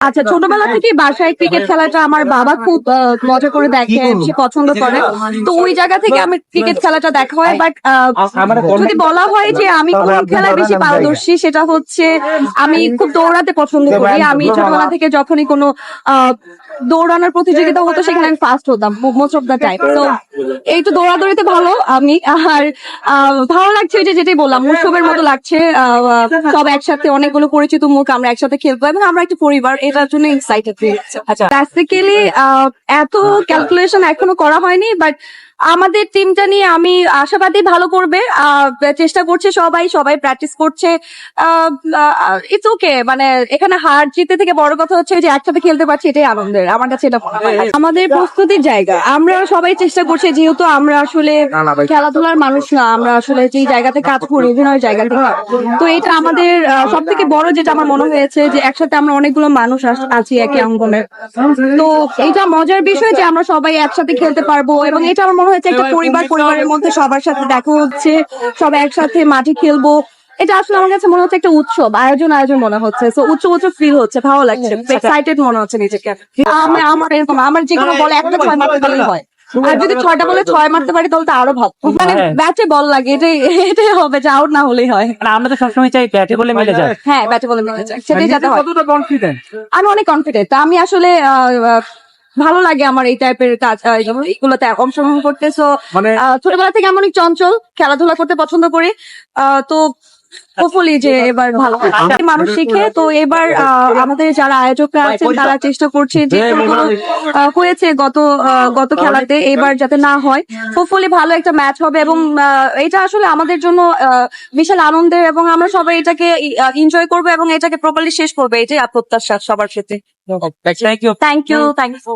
আচ্ছা ছোটবেলা থেকে বাসায় ক্রিকেট খেলাটা আমার বাবা খুব আহ, মজা করে দেখে সে পছন্দ করে। তো ওই জায়গা থেকে আমি ক্রিকেট খেলাটা দেখা হয় বাট যদি বলা হয় যে আমি কোন খেলায় বেশি পারদর্শী সেটা হচ্ছে আমি খুব দৌড়াতে পছন্দ করি। আমি ছোটবেলা থেকে যখনই কোনো আহ, দৌড়ানোর প্রতিযোগিতা হতো সেখানে আমি ফার্স্ট হতাম মোস্ট অফ দ্য টাইম তো এই তো দৌড়াদৌড়িতে ভালো আমি আর ভালো লাগছে যে যেটাই বললাম উৎসবের মতো লাগছে সব একসাথে অনেকগুলো পরিচিত মুখ আমরা একসাথে খেলব এবং আমরা একটা পরিবার এটার জন্য এক্সাইটেড আচ্ছা। বেসিক্যালি এত ক্যালকুলেশন এখনও করা হয়নি বাট আমাদের টিমটা নিয়ে আমি আশাবাদী ভালো করবে। চেষ্টা করছে সবাই সবাই প্র্যাকটিস করছে। ইটস ওকে মানে এখানে হার জিতে থেকে বড় কথা হচ্ছে যে একসাথে খেলতে পারছি, এটাই আনন্দের। আমার কাছে এটা আমাদের প্রস্তুতির জায়গা। আমরা সবাই চেষ্টা করছি, যেহেতু আমরা আসলে খেলাধুলার মানুষ না, আমরা আসলে যেই জায়গাতে কাজ করি, অভিনয়ের জায়গা তো এটা আমাদের সব থেকে বড় যেটা আমার মনে হয়েছে যে একসাথে আমরা অনেকগুলো মানুষ আছি একই অঙ্গনে তো এটা মজার বিষয় যে আমরা সবাই একসাথে খেলতে পারব এবং এটা আমার মনে হয়েছে একটা পরিবার পরিবারের মধ্যে সবার সাথে দেখা হচ্ছে সবাই একসাথে মাঠে খেলব। এটা আসলে আমার কাছে মনে হচ্ছে একটা উৎসব আয়োজন আয়োজন মনে হচ্ছে। তো উচ্চ উৎসব ফিল হচ্ছে ভালো লাগছে এক্সাইটেড মনে হচ্ছে নিজেকে। আমি আমার এরকম আমার যে কোনো বলে একটা ছয় মারতে পারলে হয়। আর যদি ছয়টা বলে ছয় মারতে পারি তাহলে তো আরও ভালো। মানে হ্যাঁ। ব্যাটে বল লাগে এটাই এটাই হবে যে আউট না হলেই হয়। মানে আমরা তো সবসময় চাই ব্যাটে বলে মিলে যায়। হ্যাঁ ব্যাটে বলে মিলে যায়। সেটাই যাতে হয়। কতটা কনফিডেন্ট আমি অনেক কনফিডেন্ট আমি আসলে ভালো লাগে আমার এই টাইপের কাজ এইগুলোতে অংশগ্রহণ করতে। সো মানে ছোটবেলা থেকে আমি অনেক চঞ্চল খেলাধুলা করতে পছন্দ করি। আহ, তো হোপফুলি যে এবার ভালো মানুষ শিখে তো এবার আহ, আমাদের যারা আয়োজকরা আছেন তারা চেষ্টা করছে যে হয়েছে গত গত খেলাতে এবার যাতে না হয়। হোপফুলি ভালো একটা ম্যাচ হবে এবং আহ, এটা আসলে আমাদের জন্য আহ, বিশাল আনন্দের এবং আমরা সবাই এটাকে এনজয় করব এবং এটাকে প্রপারলি শেষ করব। এটাই প্রত্যাশা সবার ক্ষেত্রে। Thank you thank you thank you